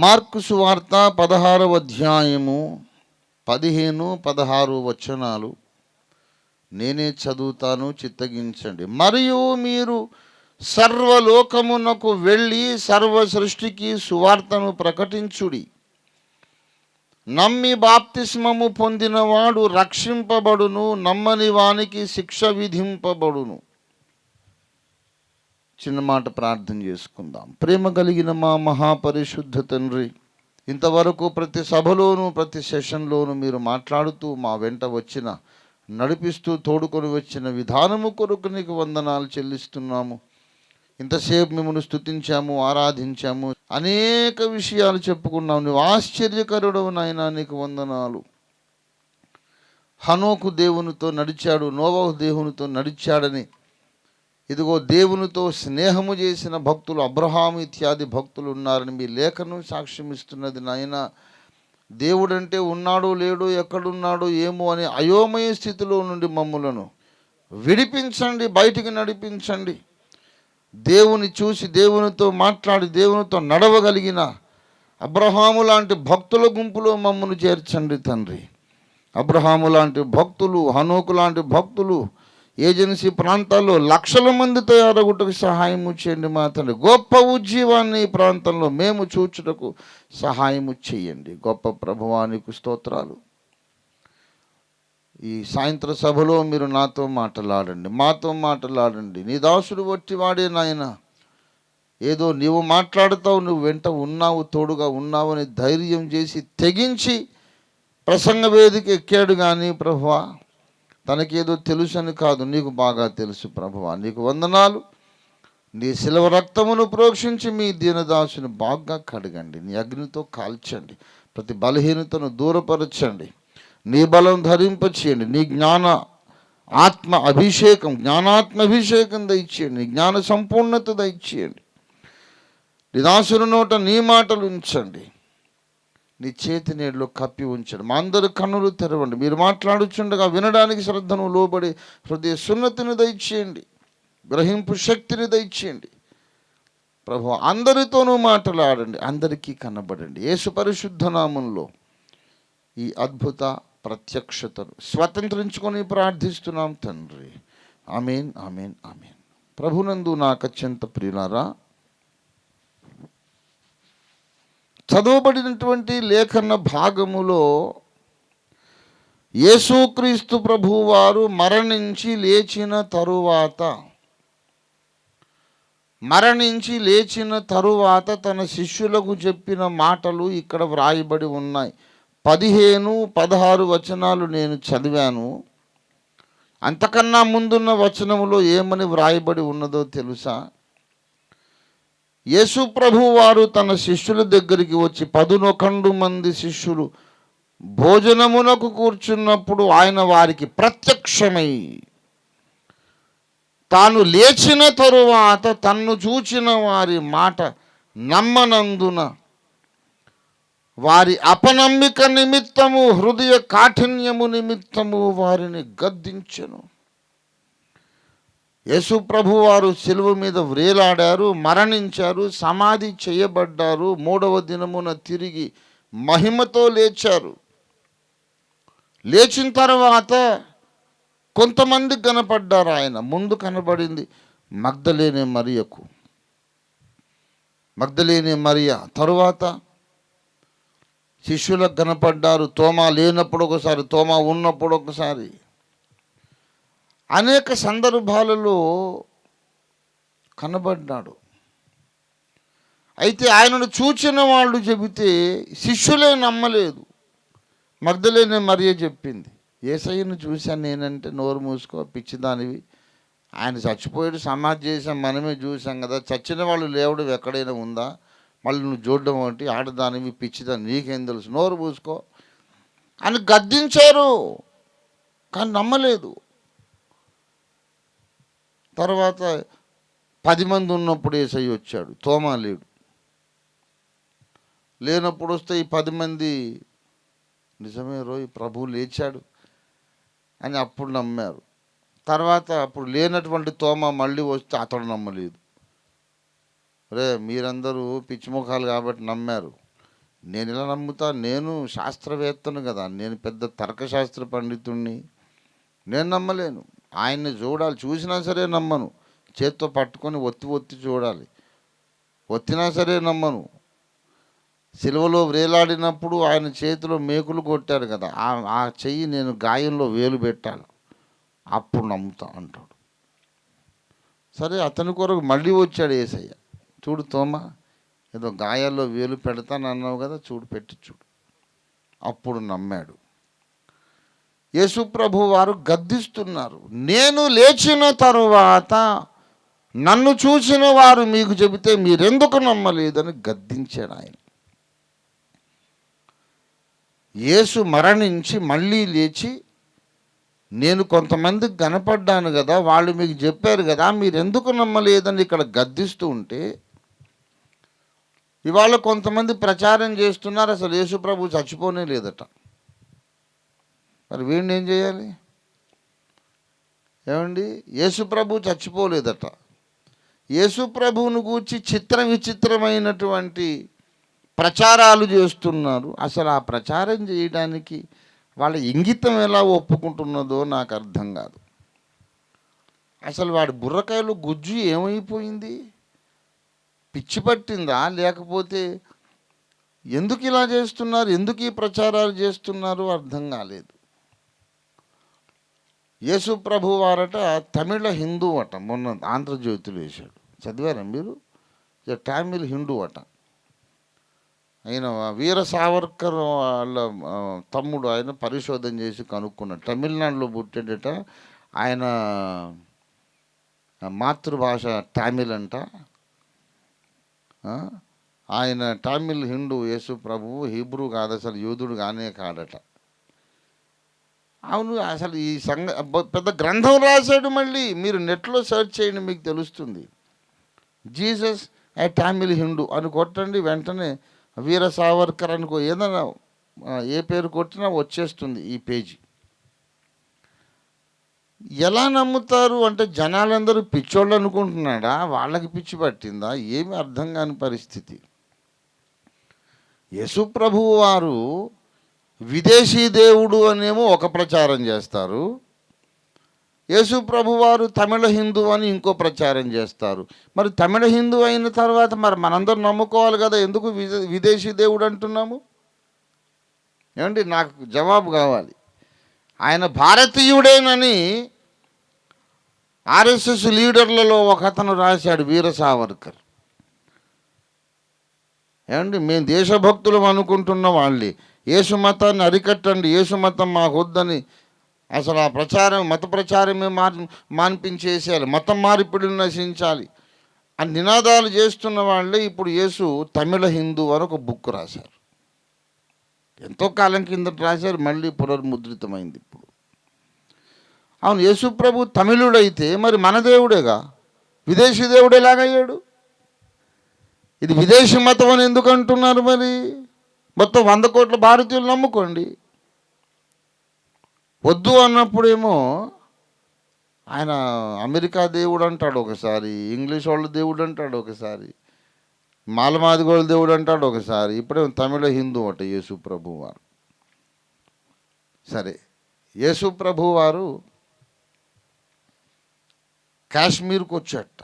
Mark సువార్త పదహారవ అధ్యాయము పదిహేను పదహారు వచనాలు. నేనే చదువుతాను చిత్తగించండి. మరియు మీరు సర్వలోకమునకు వెళ్ళి సర్వ సృష్టికి సువార్తను ప్రకటించుడి. నమ్మి బాప్తిస్మము పొందినవాడు రక్షింపబడును నమ్మని వానికి శిక్ష విధింపబడును. చిన్న మాట ప్రార్థన చేసుకుందాం. ప్రేమ కలిగిన మా మహాపరిశుద్ధ తండ్రి ఇంతవరకు ప్రతి సభలోనూ ప్రతి సెషన్లోనూ మీరు మాట్లాడుతూ మా వెంట వచ్చిన నడిపిస్తూ తోడుకొని వచ్చిన విధానము కొరకు నీకు వందనాలు చెల్లిస్తున్నాము. ఇంతసేపు మిమ్మల్ని స్తుతించాము ఆరాధించాము అనేక విషయాలు చెప్పుకున్నాము. నువ్వు ఆశ్చర్యకరుడు నాయన నీకు వందనాలు. హనోకు దేవునితో నడిచాడు నోవహు దేవునితో నడిచాడని ఇదిగో దేవునితో స్నేహము చేసిన భక్తులు అబ్రహాము ఇత్యాది భక్తులు ఉన్నారని మీ లేఖను సాక్ష్యం ఇస్తున్నది నాయన. దేవుడంటే ఉన్నాడో లేడో ఎక్కడున్నాడో ఏమో అనే అయోమయ స్థితిలో నుండి మమ్ములను. విడిపించండి బయటికి నడిపించండి. దేవుని చూసి దేవునితో మాట్లాడి దేవునితో నడవగలిగిన అబ్రహాము లాంటి భక్తుల గుంపులో మమ్మను చేర్చండి తండ్రి. అబ్రహాము లాంటి భక్తులు హనోకు లాంటి భక్తులు ఏజెన్సీ ప్రాంతాల్లో లక్షల మంది తయారగుటకు సహాయము చేయండి మా తండ్రి. గొప్ప ఉజ్జీవాన్ని ఈ ప్రాంతంలో మేము చూచుటకు సహాయము చేయండి. గొప్ప ప్రభువానికి స్తోత్రాలు. ఈ సాయంత్ర సభలో మీరు నాతో మాట్లాడండి. మాతో మాట్లాడండి. నీ దాసుడు వట్టి వాడే నాయన. ఏదో నీవు మాట్లాడతావు నువ్వు వెంట ఉన్నావు తోడుగా ఉన్నావు అని ధైర్యం చేసి తెగించి ప్రసంగ వేదిక ఎక్కాడు కానీ ప్రభువా. తనకేదో తెలుసు అని కాదు నీకు బాగా తెలుసు ప్రభువా నీకు వందనాలు. నీ శిలవ రక్తమును ప్రోక్షించి మీ దీనదాసుని బాగా కడగండి నీ అగ్నితో కాల్చండి ప్రతి బలహీనతను దూరపరచండి నీ బలం ధరింపచేయండి నీ జ్ఞాన ఆత్మ అభిషేకం జ్ఞానాత్మ అభిషేకం దయచేయండి నీ జ్ఞాన సంపూర్ణత దయచేయండి. నిదాసుల నోట నీ మాటలు ఉంచండి. నీ చేతి నీళ్ళు కప్పి ఉంచండి. మా అందరు కన్నులు తెరవండి. మీరు మాట్లాడుచుండగా వినడానికి శ్రద్ధను లోబడి హృదయ సున్నతిని దయచేయండి. గ్రహింపు శక్తిని దయచేయండి. ప్రభు అందరితోనూ మాట్లాడండి. అందరికీ కనబడండి. యేసు పరిశుద్ధ నామంలో ఈ అద్భుత ప్రత్యక్షతను స్వతంత్రించుకొని ప్రార్థిస్తున్నాం తండ్రి. Amen amen amen. ప్రభునందు నాకు అత్యంత ప్రియులారా చదవబడినటువంటి లేఖన భాగములో యేసుక్రీస్తు ప్రభువారు మరణించి లేచిన తరువాత మరణించి లేచిన తరువాత తన శిష్యులకు చెప్పిన మాటలు ఇక్కడ వ్రాయబడి ఉన్నాయి. పదిహేను పదహారు వచనాలు నేను చదివాను. అంతకన్నా ముందున్న వచనములో ఏమని వ్రాయబడి ఉన్నదో తెలుసా? యేసు ప్రభు వారు తన శిష్యుల దగ్గరికి వచ్చి పదునొకండు మంది శిష్యులు భోజనమునకు కూర్చున్నప్పుడు ఆయన వారికి ప్రత్యక్షమై తాను లేచిన తరువాత తన్ను చూచిన వారి మాట నమ్మనందున వారి అపనమ్మిక నిమిత్తము హృదయ కాఠిన్యము నిమిత్తము వారిని గద్దించెను. యేసు ప్రభు వారు శిలువ మీద వ్రేలాడారు మరణించారు సమాధి చేయబడ్డారు మూడవ దినమున తిరిగి మహిమతో లేచారు. లేచిన తర్వాత కొంతమంది కనపడ్డారు ఆయన. ముందు కనబడింది మగ్ధలేని మరియకు. మగ్ధలేని మరియ. తరువాత శిష్యులకు కనపడ్డారు. తోమా లేనప్పుడు ఒకసారి తోమా ఉన్నప్పుడు ఒకసారి. అనేక సందర్భాలలో కనబడ్డాడు. అయితే ఆయనను చూచిన వాళ్ళు చెబితే శిష్యులే నమ్మలేదు. మగ్ధలేని మరియ చెప్పింది. ఏసయ్యను చూశాను నేనంటే నోరు మూసుకో పిచ్చిదానివి. ఆయన చచ్చిపోయాడు సమాధి చేసాం మనమే చూసాం కదా. చచ్చిన వాళ్ళు లేవడం ఎక్కడైనా ఉందా? మళ్ళీ నువ్వు చూడడం ఏంటి ఆడదానివి పిచ్చిదాన్ని నీకేం తెలుసు? నోరు మూసుకో అని గద్దించారు. కానీ నమ్మలేదు. తర్వాత పది మంది ఉన్నప్పుడు ఏసై వచ్చాడు. తోమా లేడు. లేనప్పుడు వస్తే ఈ పది మంది నిజమే రోయ్ ప్రభువు లేచాడు అని అప్పుడు నమ్మారు. తర్వాత అప్పుడు లేనటువంటి తోమ మళ్ళీ వస్తే అతడు నమ్మలేదు. రే మీరందరూ పిచ్చిముఖాలు కాబట్టి నమ్మారు. నేను ఇలా నమ్ముతా నేను శాస్త్రవేత్తను కదా నేను పెద్ద తర్కశాస్త్ర పండితుణ్ణి. నేను నమ్మలేను. ఆయన్ని చూడాలి. చూసినా సరే నమ్మను. చేత్తో పట్టుకొని ఒత్తి ఒత్తి చూడాలి. ఒత్తినా సరే నమ్మను. సిలువలో వేలాడినప్పుడు ఆయన చేతిలో మేకులు కొట్టారు కదా. ఆ ఆ చెయ్యి నేను గాయంలో వేలు పెట్టాను. అప్పుడు నమ్ముతా అంటాడు. సరే అతని కొరకు మళ్ళీ వచ్చాడు ఏసయ్య. చూడు తోమా ఏదో గాయాల్లో వేలు పెడతానన్నావు కదా చూడు పెట్టి చూడు. అప్పుడు నమ్మాడు. యేసుప్రభు వారు గద్దిస్తున్నారు. నేను లేచిన తరువాత నన్ను చూసిన వారు మీకు చెబితే మీరెందుకు నమ్మలేదని గద్దించాడు ఆయన. యేసు మరణించి మళ్ళీ లేచి నేను కొంతమందికి కనపడ్డాను కదా వాళ్ళు మీకు చెప్పారు కదా మీరెందుకు నమ్మలేదని ఇక్కడ గద్దిస్తూ ఉంటే ఇవాళ కొంతమంది ప్రచారం చేస్తున్నారు అసలు యేసుప్రభు చచ్చిపోనే లేదట. మరి వీడిని ఏం చేయాలి? ఏమండి? యేసుప్రభు చచ్చిపోలేదట. యేసుప్రభువును గూర్చి చిత్ర విచిత్రమైనటువంటి ప్రచారాలు చేస్తున్నారు. అసలు ఆ ప్రచారం చేయడానికి వాళ్ళ ఇంగితం ఎలా ఒప్పుకుంటున్నదో నాకు అర్థం కాదు. అసలు వాడి బుర్రకాయలు గుజ్జు ఏమైపోయింది? పిచ్చి పట్టిందా? లేకపోతే ఎందుకు ఇలా చేస్తున్నారు? ఎందుకు ఈ ప్రచారాలు చేస్తున్నారు? అర్థం కాలేదు. యేసు ప్రభు వారట తమిళ హిందూ అట. మొన్న ఆంధ్రజ్యోతిలో వేశాడు. చదివారా మీరు? ఇక తమిళ్ హిందూ అట. ఆయన వీర సావర్కర్ వాళ్ళ తమ్ముడు ఆయన పరిశోధన చేసి కనుక్కున్నాడు. తమిళనాడులో పుట్టాడట ఆయన మాతృభాష టామిల్ అంట. ఆయన టామిల్ హిందూ యేసు ప్రభువు హీబ్రూ కాదు అసలు యూదుడు కానే కాడట. అవును అసలు ఈ సంగ పెద్ద గ్రంథం రాశాడు మళ్ళీ. మీరు నెట్లో సెర్చ్ చేయండి మీకు తెలుస్తుంది. జీసస్ ఏ టామిల్ హిందూ అని కొట్టండి వెంటనే వీర సావర్కర్ అనుకో ఏదైనా ఏ పేరు కొట్టినా వచ్చేస్తుంది ఈ పేజీ. ఎలా నమ్ముతారు అంటే జనాలందరూ పిచ్చోళ్ళు అనుకుంటున్నాడా? వాళ్ళకి పిచ్చి పట్టిందా? ఏమి అర్థం కాని పరిస్థితి. యేసు ప్రభువు వారు విదేశీ దేవుడు అనేమో ఒక ప్రచారం చేస్తారు. యేసు ప్రభు వారు తమిళ హిందూ అని ఇంకో ప్రచారం చేస్తారు. మరి తమిళ హిందూ అయిన తర్వాత మరి మనందరం నమ్ముకోవాలి కదా ఎందుకు విదే- విదేశీ దేవుడు అంటున్నాము? ఏమండి నాకు జవాబు కావాలి. ఆయన భారతీయుడేనని ఆర్ఎస్ఎస్ లీడర్లలో ఒక అతను రాశాడు వీర సావర్కర్. ఏమండి మేము దేశభక్తులం అనుకుంటున్న వాళ్ళే. యేసు మతాన్ని అరికట్టండి యేసు మతం మాకు వద్దని అసలు ఆ ప్రచారం మత ప్రచారమే మార్ మాన్పించేసేయాలి మతం మార్పిడిని నశించాలి. ఆ నినాదాలు చేస్తున్న వాళ్ళే ఇప్పుడు యేసు తమిళ హిందూ అని ఒక బుక్ రాశారు. ఎంతో కాలం కిందట రాశారు మళ్ళీ పునర్ముద్రితమైంది ఇప్పుడు. అవును యేసు ప్రభు తమిళుడైతే మరి మన దేవుడేగా? విదేశీ దేవుడు ఎలాగయ్యాడు? ఇది విదేశీ మతం అని ఎందుకు అంటున్నారు మరి? మొత్తం వంద కోట్ల భారతీయులు నమ్ముకోండి. వద్దు అన్నప్పుడేమో ఆయన అమెరికా దేవుడు అంటాడు ఒకసారి ఇంగ్లీష్ వాళ్ళ దేవుడు అంటాడు ఒకసారి మాలమాదిగోళ్ళ దేవుడు అంటాడు ఒకసారి ఇప్పుడే తమిళ హిందూ అట యేసు ప్రభు వారు. సరే యేసు ప్రభు వారు కాశ్మీర్కి వచ్చాట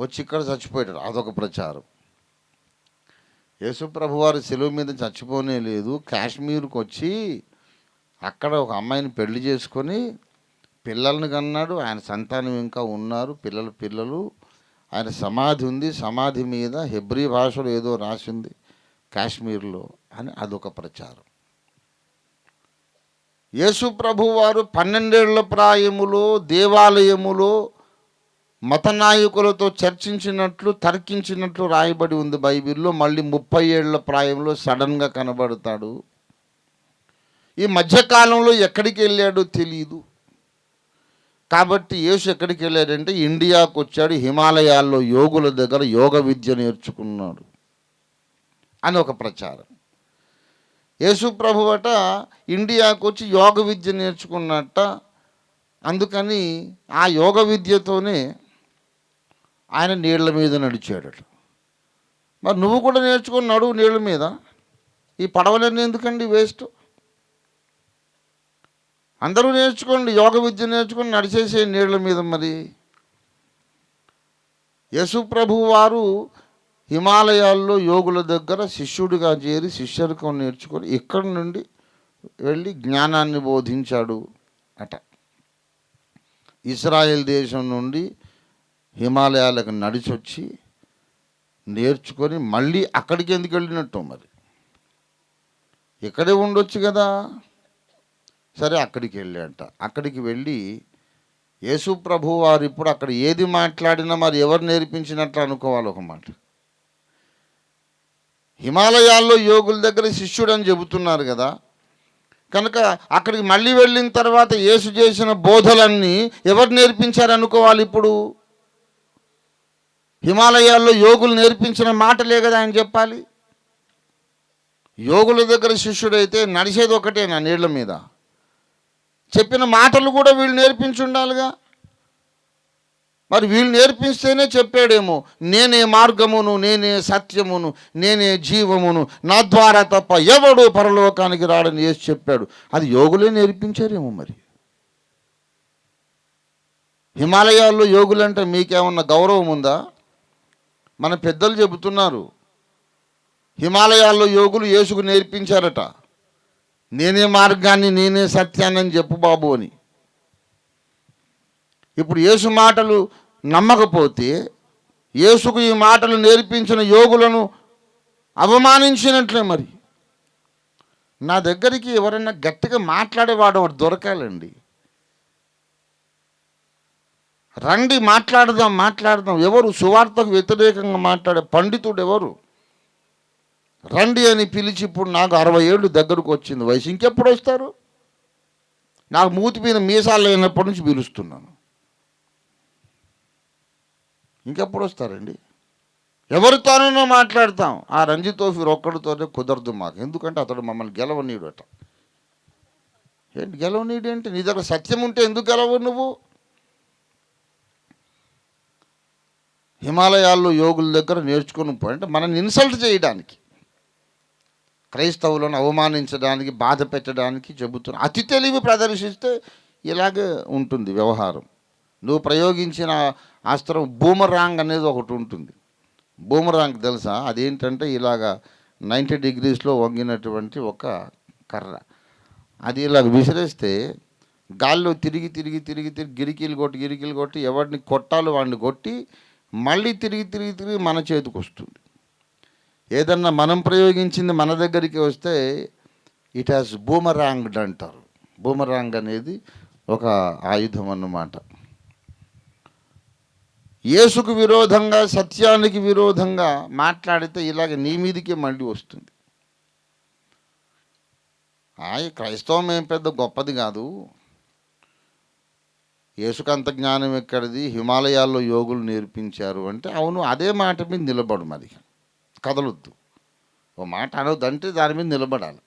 వచ్చి ఇక్కడ చచ్చిపోయాడు అదొక ప్రచారం. యేసుప్రభు వారు సెలవు మీద చచ్చిపోనే లేదు. కాశ్మీర్కి వచ్చి అక్కడ ఒక అమ్మాయిని పెళ్ళి చేసుకొని పిల్లల్ని కన్నాడు. ఆయన సంతానం ఇంకా ఉన్నారు. పిల్లల పిల్లలు. ఆయన సమాధి ఉంది. సమాధి మీద హెబ్రీ భాషలో ఏదో రాసింది కాశ్మీర్లో అని అదొక ప్రచారం. యేసు ప్రభు వారు పన్నెండేళ్ళ ప్రాయములో దేవాలయములో మత నాయకులతో చర్చించినట్లు తర్కించినట్లు రాయబడి ఉంది బైబిల్లో. మళ్ళీ ముప్పై ఏళ్ళ ప్రాయంలో సడన్గా కనబడతాడు. ఈ మధ్యకాలంలో ఎక్కడికి వెళ్ళాడో తెలియదు కాబట్టి యేసు ఎక్కడికి వెళ్ళాడంటే ఇండియాకు వచ్చాడు. హిమాలయాల్లో యోగుల దగ్గర యోగ విద్య నేర్చుకున్నాడు అని ఒక ప్రచారం. యేసు ప్రభువట ఇండియాకు వచ్చి యోగ విద్య నేర్చుకున్నట్ట. అందుకని ఆ యోగ విద్యతోనే ఆయన నీళ్ళ మీద నడిచాడట. మరి నువ్వు కూడా నేర్చుకుని నడువు నీళ్ళ మీద. ఈ పడవలన్నీ ఎందుకండి వేస్ట్? అందరూ నేర్చుకోండి యోగ విద్య నేర్చుకొని నడిచేసే నీళ్ళ మీద మరి. యేసు ప్రభు వారు హిమాలయాల్లో యోగుల దగ్గర శిష్యుడిగా చేరి శిష్యరికం నేర్చుకొని ఇక్కడి నుండి వెళ్ళి జ్ఞానాన్ని బోధించాడు అట. ఇస్రాయేల్ దేశం నుండి హిమాలయాలకు నడిచొచ్చి నేర్చుకొని మళ్ళీ అక్కడికి ఎందుకు వెళ్ళినట్టు మరి? ఇక్కడే ఉండొచ్చు కదా. సరే అక్కడికి వెళ్ళాడంట అక్కడికి వెళ్ళి యేసు ప్రభు వారు ఇప్పుడు అక్కడ ఏది మాట్లాడినా మరి ఎవరు నేర్పించినట్లు అనుకోవాలి ఒక మాట. హిమాలయాల్లో యోగుల దగ్గర శిష్యుడు అని చెబుతున్నారు కదా. కనుక అక్కడికి మళ్ళీ వెళ్ళిన తర్వాత యేసు చేసిన బోధలన్నీ ఎవరు నేర్పించారు అనుకోవాలి ఇప్పుడు? హిమాలయాల్లో యోగులు నేర్పించిన మాటలే కదా ఆయన చెప్పాలి. యోగుల దగ్గర శిష్యుడైతే నడిచేది ఒకటే నా నీళ్ళ మీద? చెప్పిన మాటలు కూడా వీళ్ళు నేర్పించుండాలిగా మరి వీళ్ళు నేర్పిస్తేనే చెప్పాడేమో నేనే మార్గమును నేనే సత్యమును నేనే జీవమును నా ద్వారా తప్ప ఎవడు పరలోకానికి రాడని వేసి చెప్పాడు. అది యోగులే నేర్పించారేమో మరి? హిమాలయాల్లో యోగులంటే మీకేమన్నా గౌరవం ఉందా? మన పెద్దలు చెబుతున్నారు. హిమాలయాల్లో యోగులు యేసుకు నేర్పించారట. నేనే మార్గాన్ని నేనే సత్యాన్ని అని చెప్పు బాబు అని. ఇప్పుడు యేసు మాటలు నమ్మకపోతే యేసుకు ఈ మాటలు నేర్పించిన యోగులను అవమానించినట్లే మరి. నా దగ్గరికి ఎవరైనా గట్టిగా మాట్లాడేవాడు ఒకడు దొరకాలండి. రండి మాట్లాడదాం మాట్లాడదాం. ఎవరు సువార్తకు వ్యతిరేకంగా మాట్లాడే పండితుడు ఎవరు? రండి అని పిలిచి ఇప్పుడు నాకు అరవై ఏళ్ళు దగ్గరకు వచ్చింది వయసు. ఇంకెప్పుడు వస్తారు? నాకు మూతి మీద మీసాలు అయినప్పటి నుంచి పిలుస్తున్నాను. ఇంకెప్పుడు వస్తారండి? ఎవరితోనైనా మాట్లాడతాం. ఆ రంజితో తోఫీర్ ఒక్కడితోనే కుదరదు మాకు. ఎందుకంటే అతడు మమ్మల్ని గెలవనీడు అట ఏంటి గెలవనీడు ఏంటి? నీ దగ్గర సత్యం ఉంటే ఎందుకు గెలవు నువ్వు? హిమాలయాల్లో యోగుల దగ్గర నేర్చుకుని పోయి అంటే మనల్ని ఇన్సల్ట్ చేయడానికి. క్రైస్తవులను అవమానించడానికి బాధ పెట్టడానికి చెబుతున్నా. అతి తెలివి ప్రదర్శిస్తే ఇలాగే ఉంటుంది వ్యవహారం. నువ్వు ప్రయోగించిన అస్త్రం బూమరాంగ్ అనేది ఒకటి ఉంటుంది. బూమరాంగ్ తెలుసా? అదేంటంటే ఇలాగా నైంటీ డిగ్రీస్లో వంగినటువంటి ఒక కర్ర. అది ఇలాగ విసిరేస్తే గాల్లో తిరిగి తిరిగి తిరిగి తిరిగి గిరికీలు కొట్టి గిరికీలు కొట్టి ఎవరిని కొట్టాలో వాడిని కొట్టి మళ్ళీ తిరిగి తిరిగి తిరిగి మన చేతికి వస్తుంది. ఏదన్నా మనం ప్రయోగించింది మన దగ్గరికి వస్తే ఇట్ హాస్ బూమరాంగ్డ్ అంటారు. బూమరాంగ్ అనేది ఒక ఆయుధం అన్నమాట. యేసుకు విరోధంగా సత్యానికి విరోధంగా మాట్లాడితే ఇలాగ నీ మీదకే మళ్ళీ వస్తుంది. క్రైస్తవం ఏం పెద్ద గొప్పది కాదు. యేసుకంత జ్ఞానం ఎక్కడిది? హిమాలయాల్లో యోగులు నేర్పించారు అంటే అవును అదే మాట మీద నిలబడు మరి. కదలొద్దు. ఓ మాట అనొద్దంటే దాని మీద నిలబడాలి.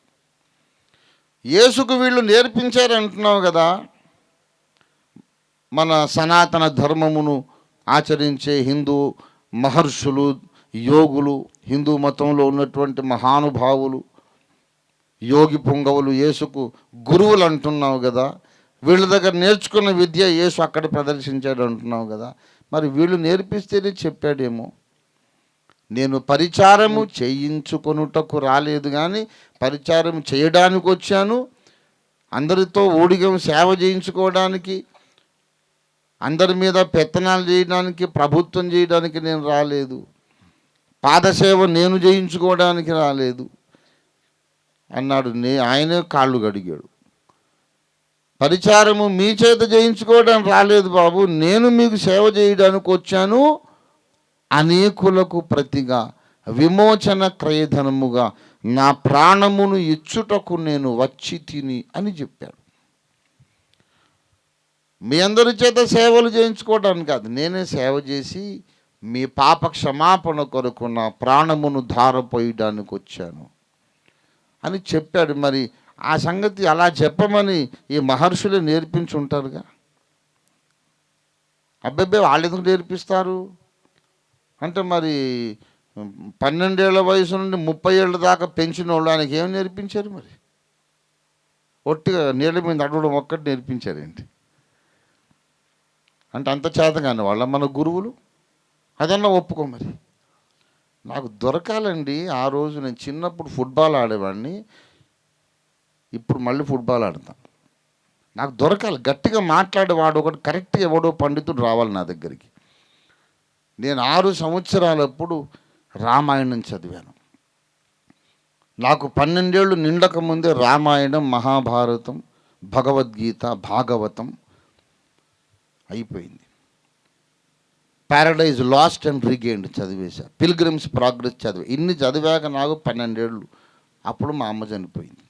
యేసుకు వీళ్ళు నేర్పించారు అంటున్నావు కదా. మన సనాతన ధర్మమును ఆచరించే హిందూ మహర్షులు యోగులు హిందూ మతంలో ఉన్నటువంటి మహానుభావులు యోగి పుంగవులు యేసుకు గురువులు అంటున్నావు కదా. వీళ్ళ దగ్గర నేర్చుకున్న విద్య యేసు అక్కడ ప్రదర్శించాడు అంటున్నావు కదా. మరి వీళ్ళు నేర్పిస్తేనే చెప్పాడేమో. నేను పరిచారము చేయించుకొనుటకు రాలేదు కానీ పరిచారం చేయడానికి వచ్చాను. అందరితో ఊడిగం సేవ చేయించుకోవడానికి అందరి మీద పెత్తనాలు చేయడానికి ప్రభుత్వం చేయడానికి నేను రాలేదు. పాదసేవ నేను చేయించుకోవడానికి రాలేదు. అన్నాడు నే ఆయనే కాళ్ళు గడిగాడు పరిచారము మీ చేత చేయించుకోవడానికి రాలేదు బాబు. నేను మీకు సేవ చేయడానికి వచ్చాను. అనేకులకు ప్రతిగా విమోచన క్రయధనముగా నా ప్రాణమును ఇచ్చుటకు నేను వచ్చి తిని అని చెప్పాడు. మీ అందరి చేత సేవలు చేయించుకోవడానికి కాదు నేనే సేవ చేసి మీ పాప క్షమాపణ కొరకు నా ప్రాణమును ధారపోయడానికి వచ్చాను అని చెప్పాడు. మరి ఆ సంగతి అలా చెప్పమని ఈ మహర్షులు నేర్పించి ఉంటారుగా అబ్బాయి వాళ్ళు ఎందుకు నేర్పిస్తారు? అంటే మరి పన్నెండేళ్ళ వయసు నుండి ముప్పై ఏళ్ళ దాకా పెంచిన వాళ్ళు ఆయనకి ఏం నేర్పించారు మరి? ఒట్టిగా నీళ్ళ మీద నడవడం ఒక్కటి నేర్పించారేంటి? అంటే అంత చేత కానీ వాళ్ళ మన గురువులు? అదన్నా ఒప్పుకో మరి. నాకు దొరకాలండి ఆ రోజు నేను చిన్నప్పుడు ఫుట్బాల్ ఆడేవాడిని. ఇప్పుడు మళ్ళీ ఫుట్బాల్ ఆడతాం. నాకు దొరకాలి. గట్టిగా మాట్లాడేవాడు ఒకటి కరెక్ట్గా ఎవడో పండితుడు రావాలి నా దగ్గరికి. నేను ఆరు సంవత్సరాలప్పుడు రామాయణం చదివాను. నాకు పన్నెండేళ్ళు నిండక ముందే రామాయణం మహాభారతం భగవద్గీత భాగవతం అయిపోయింది. ప్యారడైజ్ లాస్ట్ అండ్ రిగైన్డ్ చదివేశా. పిల్గ్రిమ్స్ ప్రోగ్రెస్ చదివా. ఇన్ని చదివాక నాకు పన్నెండేళ్ళు. అప్పుడు మా అమ్మ చనిపోయింది.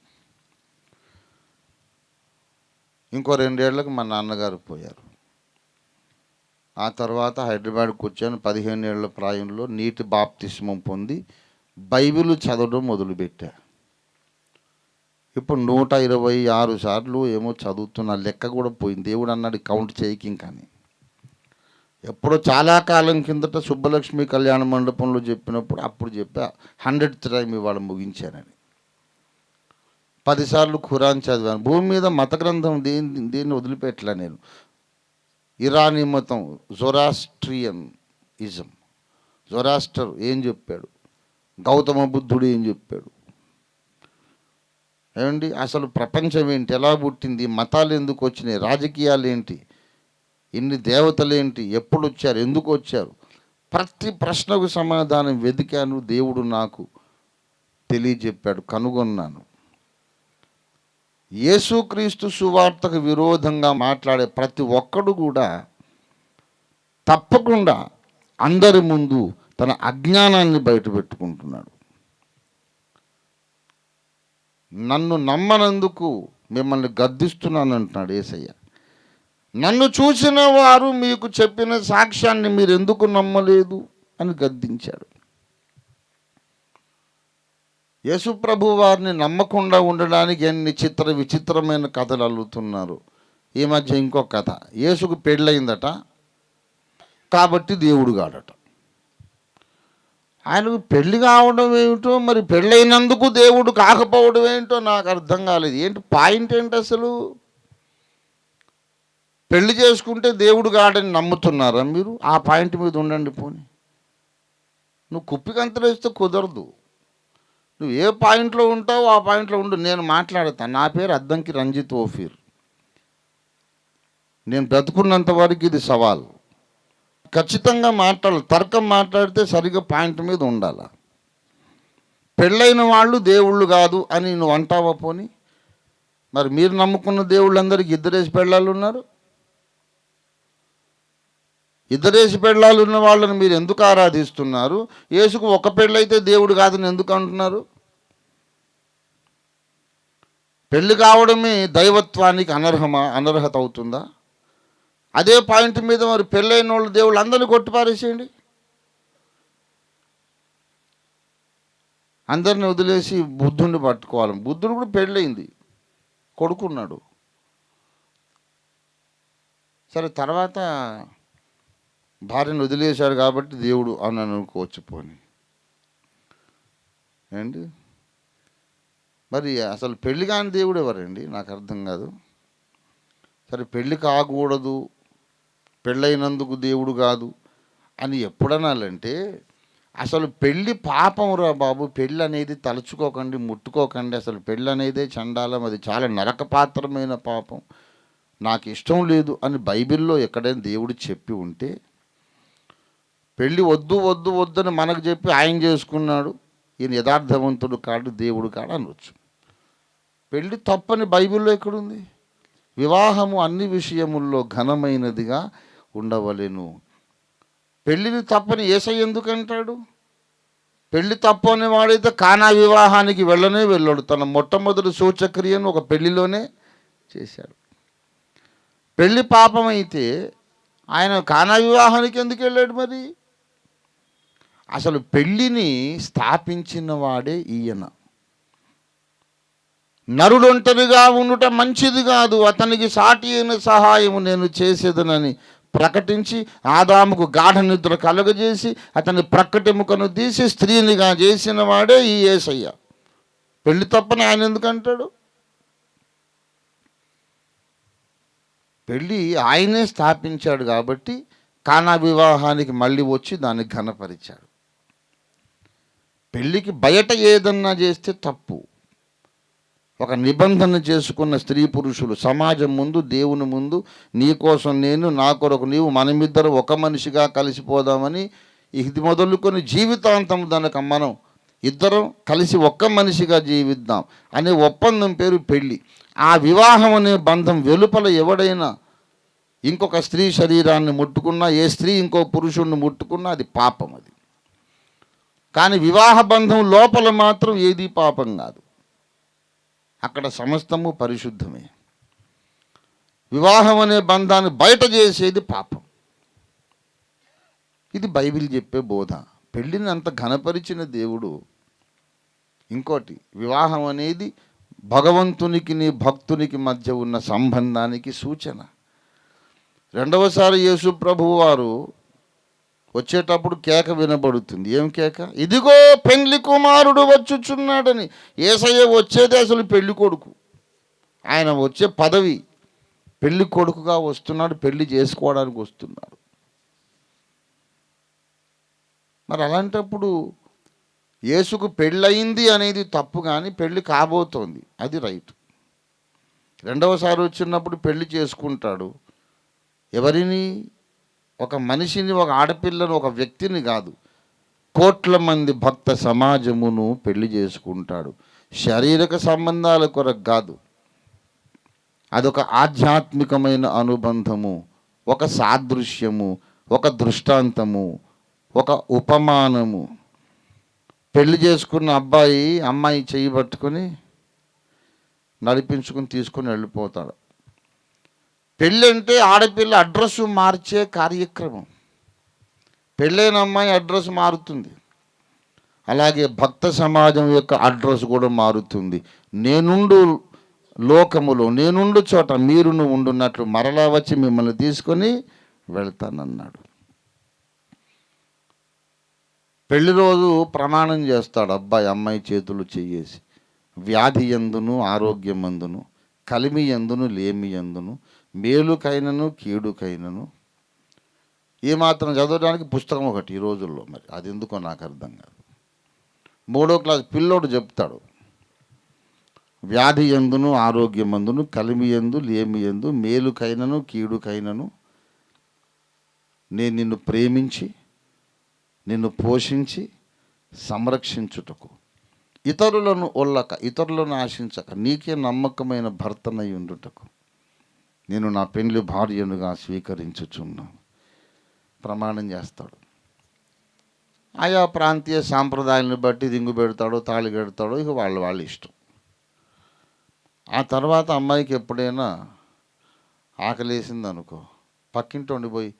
ఇంకో రెండేళ్ళకు మా నాన్నగారు పోయారు. ఆ తర్వాత హైదరాబాద్కి వచ్చాను పదిహేను ఏళ్ళ ప్రాయంలో నీటి బాప్తిస్మం పొంది బైబిల్ చదవడం మొదలుపెట్టా. ఇప్పుడు నూట ఇరవై ఆరు సార్లు ఏమో చదువుతున్న లెక్క కూడా పోయింది. దేవుడు అన్నాడు కౌంట్ చేయకి కానీ ఎప్పుడో చాలా కాలం కిందట సుబ్బలక్ష్మి కళ్యాణ మండపంలో చెప్పినప్పుడు అప్పుడు చెప్పా హండ్రెడ్ టైం ఇవాళ ముగించానని. పదిసార్లు ఖురాన్ చదివాను. భూమి మీద మత గ్రంథం దేని దేన్ని వదిలిపెట్టలే నేను. ఇరానీ మతం జొరాస్ట్రియన్ ఇజం జొరాస్టర్ ఏం చెప్పాడు? గౌతమ బుద్ధుడు ఏం చెప్పాడు? ఏమండి? అసలు ప్రపంచం ఏంటి? ఎలా పుట్టింది? మతాలు ఎందుకు వచ్చినాయి? రాజకీయాలు ఏంటి? ఇన్ని దేవతలు ఏంటి? ఎప్పుడు వచ్చారు? ఎందుకు వచ్చారు? ప్రతి ప్రశ్నకు సమాధానం వెతికాను దేవుడు నాకు తెలియజెప్పాడు కనుగొన్నాను. యేసుక్రీస్తు సువార్తకు విరోధంగా మాట్లాడే ప్రతి ఒక్కడు కూడా తప్పకుండా అందరి ముందు తన అజ్ఞానాన్ని బయటపెట్టుకుంటున్నాడు నన్ను నమ్మనందుకు మిమ్మల్ని గద్దిస్తున్నాను అంటున్నాడు ఏసయ్య. నన్ను చూసిన వారు మీకు చెప్పిన సాక్ష్యాన్ని మీరు ఎందుకు నమ్మలేదు అని గద్దించాడు. యేసుప్రభు వారిని నమ్మకుండా ఉండడానికి ఎన్ని చిత్ర విచిత్రమైన కథలు అల్లుతున్నారు. ఈ మధ్య ఇంకో కథ. యేసుకు పెళ్ళయిందట. కాబట్టి దేవుడు గాడట ఆయనకు పెళ్ళి కావడం ఏమిటో మరి పెళ్ళైనందుకు దేవుడు కాకపోవడం ఏంటో నాకు అర్థం కాలేదు. ఏంటి పాయింట్ ఏంటి అసలు? పెళ్ళి చేసుకుంటే దేవుడు కాడని నమ్ముతున్నారా మీరు? ఆ పాయింట్ మీద ఉండండి పోని. నువ్వు కుప్పికంతలు వేస్తే కుదరదు. నువ్వు ఏ పాయింట్లో ఉంటావో ఆ పాయింట్లో ఉండు. నేను మాట్లాడతాను నా పేరు అద్దంకి రంజిత్ ఓఫీర్. నేను బ్రతుకున్నంత వరకు ఇది సవాల్. ఖచ్చితంగా మాట్లాడాలి తర్కం మాట్లాడితే సరిగ్గా పాయింట్ మీద ఉండాలి. పెళ్ళైన వాళ్ళు దేవుళ్ళు కాదు అని నువ్వు అంటావా పోని? మరి మీరు నమ్ముకున్న దేవుళ్ళందరికీ ఇద్దరేసి పెళ్ళాలు ఉన్నారు ఇద్దరేసి పెళ్ళాలు ఉన్న వాళ్ళని మీరు ఎందుకు ఆరాధిస్తున్నారు? యేసుకు ఒక పెళ్ళైతే దేవుడు కాదని ఎందుకు అంటున్నారు? పెళ్ళి కావడమే దైవత్వానికి అనర్హమా? అనర్హత అవుతుందా? అదే పాయింట్ మీద మరి పెళ్ళైన వాళ్ళు దేవుళ్ళు అందరినీ కొట్టిపారేసేయండి అందరిని వదిలేసి బుద్ధుడిని పట్టుకోవాలి. బుద్ధుడు కూడా పెళ్ళయింది. కొడుకున్నాడు. సరే తర్వాత భార్యను వదిలేశాడు కాబట్టి దేవుడు అని అనుకోవచ్చు పోని ఏంటి? మరి అసలు పెళ్ళి కాని దేవుడు ఎవరండి? నాకు అర్థం కాదు. సరే పెళ్ళి కాకూడదు పెళ్ళైనందుకు దేవుడు కాదు అని ఎప్పుడనాలంటే అసలు పెళ్ళి పాపం రా బాబు పెళ్ళి అనేది తలుచుకోకండి ముట్టుకోకండి. అసలు పెళ్ళి అనేదే చండాలం అది చాలా నరకపాత్రమైన పాపం. నాకు ఇష్టం లేదు అని బైబిల్లో ఎక్కడైనా దేవుడు చెప్పి ఉంటే పెళ్ళి వద్దు వద్దు వద్దని మనకు చెప్పి ఆయన చేసుకున్నాడు. ఈయన యథార్థవంతుడు కాడు దేవుడు కాడు అనవచ్చు పెళ్ళి తప్పని బైబిల్లో ఎక్కడుంది? వివాహము అన్ని విషయముల్లో ఘనమైనదిగా ఉండవలెను. పెళ్ళిని తప్పని ఏసై ఎందుకంటాడు పెళ్ళి తప్పు అనేవాడైతే కానా వివాహానికి వెళ్ళనే వెళ్ళాడు. తన మొట్టమొదటి సూచక్రియను ఒక పెళ్ళిలోనే చేశాడు. పెళ్ళి పాపం అయితే ఆయన కానా వివాహానికి ఎందుకు వెళ్ళాడు మరి? అసలు పెళ్ళిని స్థాపించిన వాడే ఈయన. నరుడొంటరిగా ఉండుట మంచిది కాదు అతనికి సాటి అయిన సహాయం నేను చేసేదనని ప్రకటించి ఆదాముకు గాఢ నిద్ర కలుగజేసి అతని ప్రక్కటెముకను తీసి స్త్రీనిగా చేసిన వాడే ఈ ఏసయ్య. పెళ్ళి తప్పని ఆయన ఎందుకంటాడు? పెళ్ళి ఆయనే స్థాపించాడు కాబట్టి కానా వివాహానికి మళ్ళీ వచ్చి దాన్ని ఘనపరిచాడు. పెళ్ళికి బయట ఏదన్నా చేస్తే తప్పు. ఒక నిబంధన చేసుకున్న స్త్రీ పురుషులు సమాజం ముందు దేవుని ముందు నీ కోసం నేను నా కొరకు నీవు మనమిద్దరు ఒక మనిషిగా కలిసిపోదామని ఇది మొదలుకొని జీవితాంతం దానికి మనం ఇద్దరం కలిసి ఒక్క మనిషిగా జీవిద్దాం అనే ఒప్పందం పేరు పెళ్ళి. ఆ వివాహం అనే బంధం వెలుపల ఎవడైనా ఇంకొక స్త్రీ శరీరాన్ని ముట్టుకున్నా ఏ స్త్రీ ఇంకో పురుషుణ్ణి ముట్టుకున్నా అది పాపం అది. కానీ వివాహ బంధం లోపల మాత్రం ఏది పాపం కాదు. అక్కడ సమస్తము పరిశుద్ధమే. వివాహం అనే బంధాన్ని బయట చేసేది పాపం. ఇది బైబిల్ చెప్పే బోధ. పెళ్ళిని అంత ఘనపరిచిన దేవుడు ఇంకోటి వివాహం అనేది భగవంతునికి నీ భక్తునికి మధ్య ఉన్న సంబంధానికి సూచన. రెండవసారి యేసు ప్రభువు వారు వచ్చేటప్పుడు కేక వినబడుతుంది. ఏం కేక? ఇదిగో పెండ్లి కుమారుడు వచ్చుచున్నాడని. ఏసయ్య వచ్చేది అసలు పెళ్ళి కొడుకు. ఆయన వచ్చే పదవి పెళ్ళి కొడుకుగా వస్తున్నాడు పెళ్ళి చేసుకోవడానికి వస్తున్నాడు. మరి అలాంటప్పుడు యేసుకు పెళ్ళయింది అనేది తప్పు కానీ పెళ్ళి కాబోతోంది. అది రైట్. రెండవసారి వచ్చినప్పుడు పెళ్ళి చేసుకుంటాడు. ఎవరిని? ఒక మనిషిని ఒక ఆడపిల్లను ఒక వ్యక్తిని కాదు. కోట్ల మంది భక్త సమాజమును పెళ్ళి చేసుకుంటాడు. శారీరక సంబంధాల కొరకు కాదు. అదొక ఆధ్యాత్మికమైన అనుబంధము ఒక సాదృశ్యము ఒక దృష్టాంతము ఒక ఉపమానము. పెళ్ళి చేసుకున్న అబ్బాయి అమ్మాయి చేయి పట్టుకొని నడిపించుకుని తీసుకొని వెళ్ళిపోతాడు. పెళ్ళి అంటే ఆడపిల్ల అడ్రస్ మార్చే కార్యక్రమం. పెళ్ళైన అమ్మాయి అడ్రస్ మారుతుంది. అలాగే భక్త సమాజం యొక్క అడ్రస్ కూడా మారుతుంది. నేనుండు లోకములో నేనుండు చోట మీరును ఉండున్నట్లు మరలా వచ్చి మిమ్మల్ని తీసుకొని వెళ్తానన్నాడు. పెళ్ళి రోజు ప్రమాణం చేస్తాడు అబ్బాయి అమ్మాయి చేతులు చెయ్యేసి. వ్యాధి ఎందును ఆరోగ్యం ఎందును కలిమి ఎందును లేమి ఎందును మేలుకైనను కీడుకైనను. ఏమాత్రం చదవడానికి పుస్తకం ఒకటి ఈ రోజుల్లో మరి. అది ఎందుకో నాకు అర్థం కాదు. మూడో క్లాస్ పిల్లోడు చెప్తాడు. వ్యాధి ఎందును ఆరోగ్యమందును కలిమి ఎందు లేమి ఎందు మేలుకైనను కీడుకైనను. నేను నిన్ను ప్రేమించి నిన్ను పోషించి సంరక్షించుటకు. ఇతరులను ఒల్లక ఇతరులను ఆశించక నీకే నమ్మకమైన భర్తనై ఉండుటకు. నేను నా పెండ్లి భార్యనుగా స్వీకరించుచున్నాను. ప్రమాణం చేస్తాడు. ఆయా ప్రాంతీయ సాంప్రదాయాలను బట్టి రింగు పెడతాడో తాళి పెడతాడో ఇక వాళ్ళ వాళ్ళ ఇష్టం. ఆ తర్వాత అమ్మాయికి ఎప్పుడైనా ఆకలేసింది అనుకో పక్కింటి ఉండిపోయి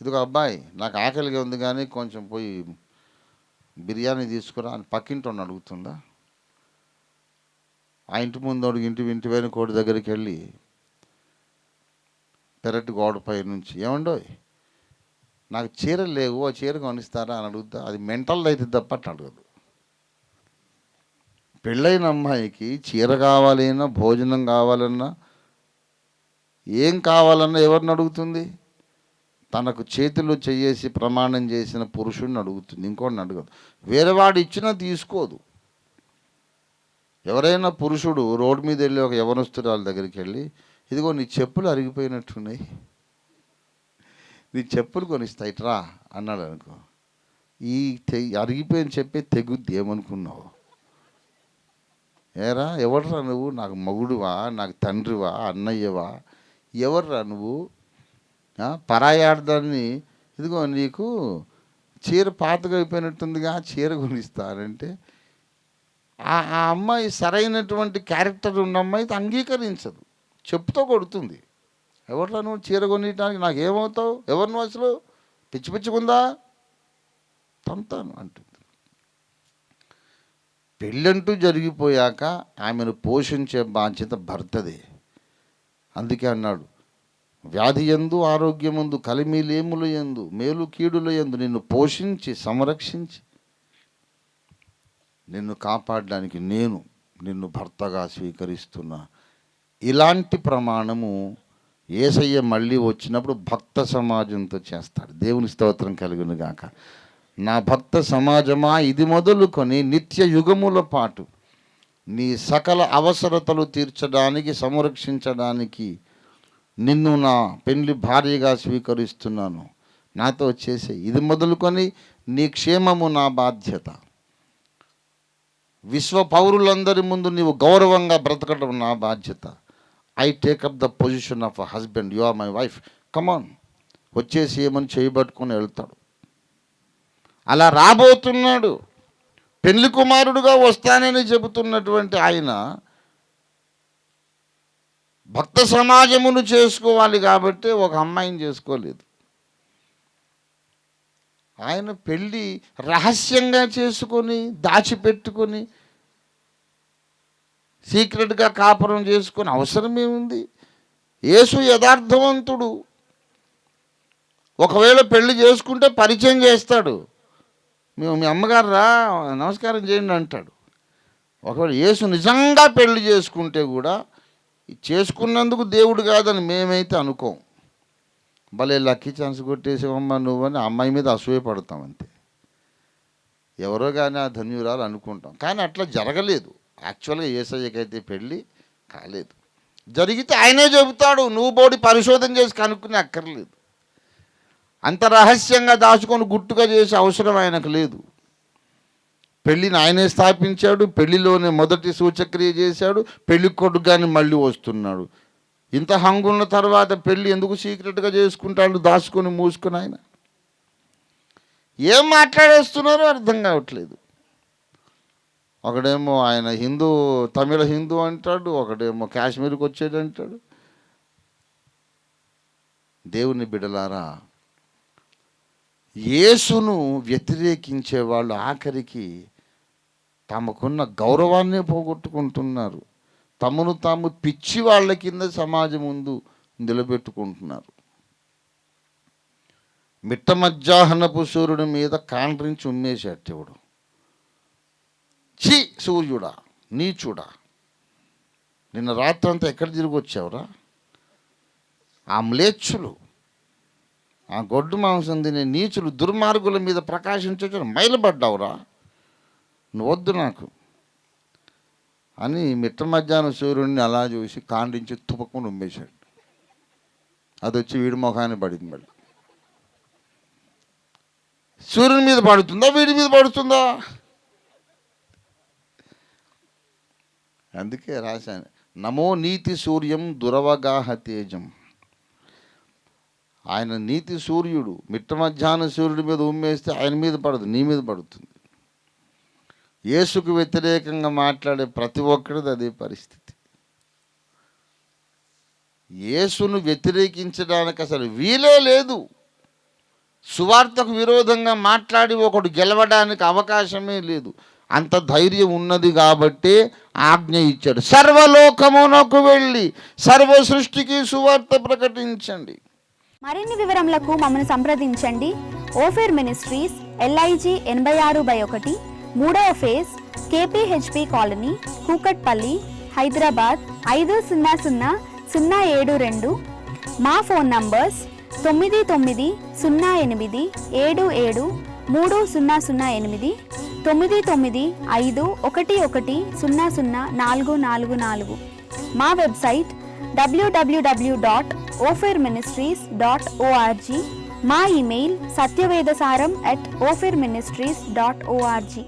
ఇదిగో అబ్బాయి నాకు ఆకలిగా ఉంది కానీ కొంచెం పోయి బిర్యానీ తీసుకురా అని పక్కింటి అడుగుతుందా? ఆ ఇంటి ముందు ఇంటి ఇంటి పైన కోడి దగ్గరికి వెళ్ళి పెరటి గోడపై నుంచి. ఏమండో? నాకు చీరలు లేవు ఆ చీర కొనిస్తారా అని అడుగుతా. అది మెంటల్ అయితే తప్ప అట్లా అడగదు. పెళ్ళైన అమ్మాయికి చీర కావాలన్నా భోజనం కావాలన్నా ఏం కావాలన్నా ఎవరిని అడుగుతుంది? తనకు చేతిలో చేసి ప్రమాణం చేసిన పురుషుడిని అడుగుతుంది. ఇంకోటిని అడగదు. వేరేవాడు ఇచ్చినా తీసుకోదు. ఎవరైనా పురుషుడు రోడ్డు మీద వెళ్ళి ఒక యవనస్తురాల దగ్గరికి వెళ్ళి ఇదిగో నీ చెప్పులు అరిగిపోయినట్టున్నాయి. నీ చెప్పులు కొనిస్తా ఇట్రా అన్నాడు అనుకో. ఈ తె అరిగిపోయిన చెప్పే తెగుద్ది ఏమనుకున్నావు? ఏరా ఎవడరా నువ్వు? నాకు మగుడువా నాకు తండ్రివా అన్నయ్యవా? ఎవర్రా నువ్వు? ఆ, పరాయి ఆడదాన్ని ఇదిగో నీకు చీర పాతగా అయిపోయినట్టుందిగా చీర కొనిస్తానంటే ఆ ఆ అమ్మాయి సరైనటువంటి క్యారెక్టర్ ఉన్న అమ్మాయి అంగీకరించదు. చెప్పుతో కొడుతుంది. ఎవరిలో నువ్వు చీర కొనియటానికి నాకు ఏమవుతావు ఎవరిని అసలు పిచ్చి పిచ్చుకుందా? తంతాను అంటుంది. పెళ్ళంటూ జరిగిపోయాక ఆమెను పోషించే బాధ్యత భర్తదే. అందుకే అన్నాడు వ్యాధి ఎందు ఆరోగ్యమందు కలిమిలేముల ఎందు మేలు కీడుల ఎందు నిన్ను పోషించి సంరక్షించి నిన్ను కాపాడడానికి నేను నిన్ను భర్తగా స్వీకరిస్తున్నా. ఇలాంటి ప్రమాణము ఏసయ్య మళ్ళీ వచ్చినప్పుడు భక్త సమాజంతో చేస్తాడు. దేవుని స్తోత్రం కలుగును గాక. నా భక్త సమాజమా? ఇది మొదలుకొని నిత్య యుగముల పాటు నీ సకల అవసరతలు తీర్చడానికి సంరక్షించడానికి నిన్ను నా పెళ్ళి భార్యగా స్వీకరిస్తున్నాను. నాతో చేసే ఇది మొదలుకొని నీ క్షేమము నా బాధ్యత. విశ్వ పౌరులందరి ముందు నీవు గౌరవంగా బ్రతకడం నా బాధ్యత. I take up the position of a husband you are my wife come on వచ్చేసి ఏమని చేయబట్టుకొని వెళ్తాడు. అలా రాబోతున్నాడు. పెళ్ళి కుమారుడుగా వస్తానని చెబుతున్నటువంటి ఆయన భక్త సమాజమును చేసుకోవాలి కాబట్టి ఒక అమ్మాయిని చేసుకోలేదు. ఆయన పెళ్ళి రహస్యంగా చేసుకొని దాచిపెట్టుకొని సీక్రెట్గా కాపురం చేసుకుని అవసరం ఏముంది? యేసు యథార్థవంతుడు. ఒకవేళ పెళ్ళి చేసుకుంటే పరిచయం చేస్తాడు. మేము మీ అమ్మగారు రా నమస్కారం చేయండి అంటాడు. ఒకవేళ యేసు నిజంగా పెళ్ళి చేసుకుంటే కూడా చేసుకున్నందుకు దేవుడు కాదని మేమైతే అనుకోం. భలే లక్కీ ఛాన్స్ కొట్టేసేవమ్మా నువ్వని అమ్మాయి మీద అసూయ పడతాం అంతే. ఎవరో కానీ ఆ ధన్యురాలు అనుకుంటాం. కానీ అట్లా జరగలేదు. యాక్చువల్గా ఏసయ్యకైతే పెళ్ళి కాలేదు. జరిగితే ఆయనే చెబుతాడు నువ్వు బోడి పరిశోధన చేసి కనుక్కునే అక్కర్లేదు. అంత రహస్యంగా దాచుకొని గుట్టుగా చేసే అవసరం ఆయనకు లేదు. పెళ్ళిని ఆయనే స్థాపించాడు పెళ్ళిలోనే మొదటి సూచక్రియ చేశాడు పెళ్ళి కొడుకుగాని మళ్ళీ వస్తున్నాడు. ఇంత హంగున్న తర్వాత పెళ్ళి ఎందుకు సీక్రెట్గా చేసుకుంటాడు దాచుకొని మూసుకుని ఆయన? ఏం మాట్లాడేస్తున్నారో అర్థం కావట్లేదు. ఒకడేమో ఆయన హిందూ తమిళ హిందూ అంటాడు ఒకడేమో కాశ్మీర్కి వచ్చేది అంటాడు. దేవుని బిడలారా యేసును వ్యతిరేకించే వాళ్ళు ఆఖరికి తమకున్న గౌరవాన్నే పోగొట్టుకుంటున్నారు. తమను తాము పిచ్చి వాళ్ళ కింద సమాజం ముందు నిలబెట్టుకుంటున్నారు. మిట్ట మధ్యాహ్నపు సూర్యుడి మీద కాండ్రించి ఉమ్మేశాడు ఇవిడు ఛీ సూర్యుడా నీచుడా. నిన్న రాత్రంతా ఎక్కడ తిరిగి వచ్చావురా? ఆ మ్లేచ్చులు ఆ గొడ్డు మాంసం తినే నీచులు దుర్మార్గుల మీద ప్రకాశించడం మైలబడ్డావురా నువ్వు వద్దు నాకు. అని మిట్ట మధ్యాహ్నం సూర్యుడిని అలా చూసి కాండించి తుపకుండా ఉమ్మేశాడు. అది వచ్చి వీడి ముఖాన్ని పడింది మళ్ళీ. సూర్యుని మీద పడుతుందా? వీడి మీద పడుతుందా? అందుకే రాశాను. నమో నీతి సూర్యం దురవగాహ తేజం. ఆయన నీతి సూర్యుడు మిట్ట మధ్యాహ్న సూర్యుడి మీద ఉమ్మేస్తే ఆయన మీద పడదు నీ మీద పడుతుంది. యేసుకు వ్యతిరేకంగా మాట్లాడే ప్రతి ఒక్కరిది అదే పరిస్థితి. యేసును వ్యతిరేకించడానికి అసలు వీలే లేదు. సువార్తకు విరోధంగా మాట్లాడి ఒకడు గెలవడానికి అవకాశమే లేదు. అంత ధైర్యం ఉన్నది కాబట్టి ఆజ్ఞ ఇచ్చాడు. సర్వలోకమునకు వెళ్ళి సర్వ సృష్టికి సువార్త ప్రకటించండి. మరిన్ని వివరములకు మమ్మల్ని సంప్రదించండి. ఓఫేర్ మినిస్ట్రీస్ ఎల్ఐజి ఎనభై ఆరు బై ఒకటి మూడవ phase KPHB colony Kukatpally Hyderabad ఐదు సున్నా సున్నా సున్నా ఏడు రెండు మా ఫోన్ నంబర్స్ తొమ్మిది తొమ్మిది సున్నా ఎనిమిది ఏడు ఏడు మూడు సున్నా సున్నా ఎనిమిది తొమ్మిది తొమ్మిది ఐదు ఒకటి ఒకటి సున్నా సున్నా నాలుగు నాలుగు నాలుగు. మా website W W W dot Ophir ministries dot O R G మా email Satyavedasaram at Ophir ministries dot O R G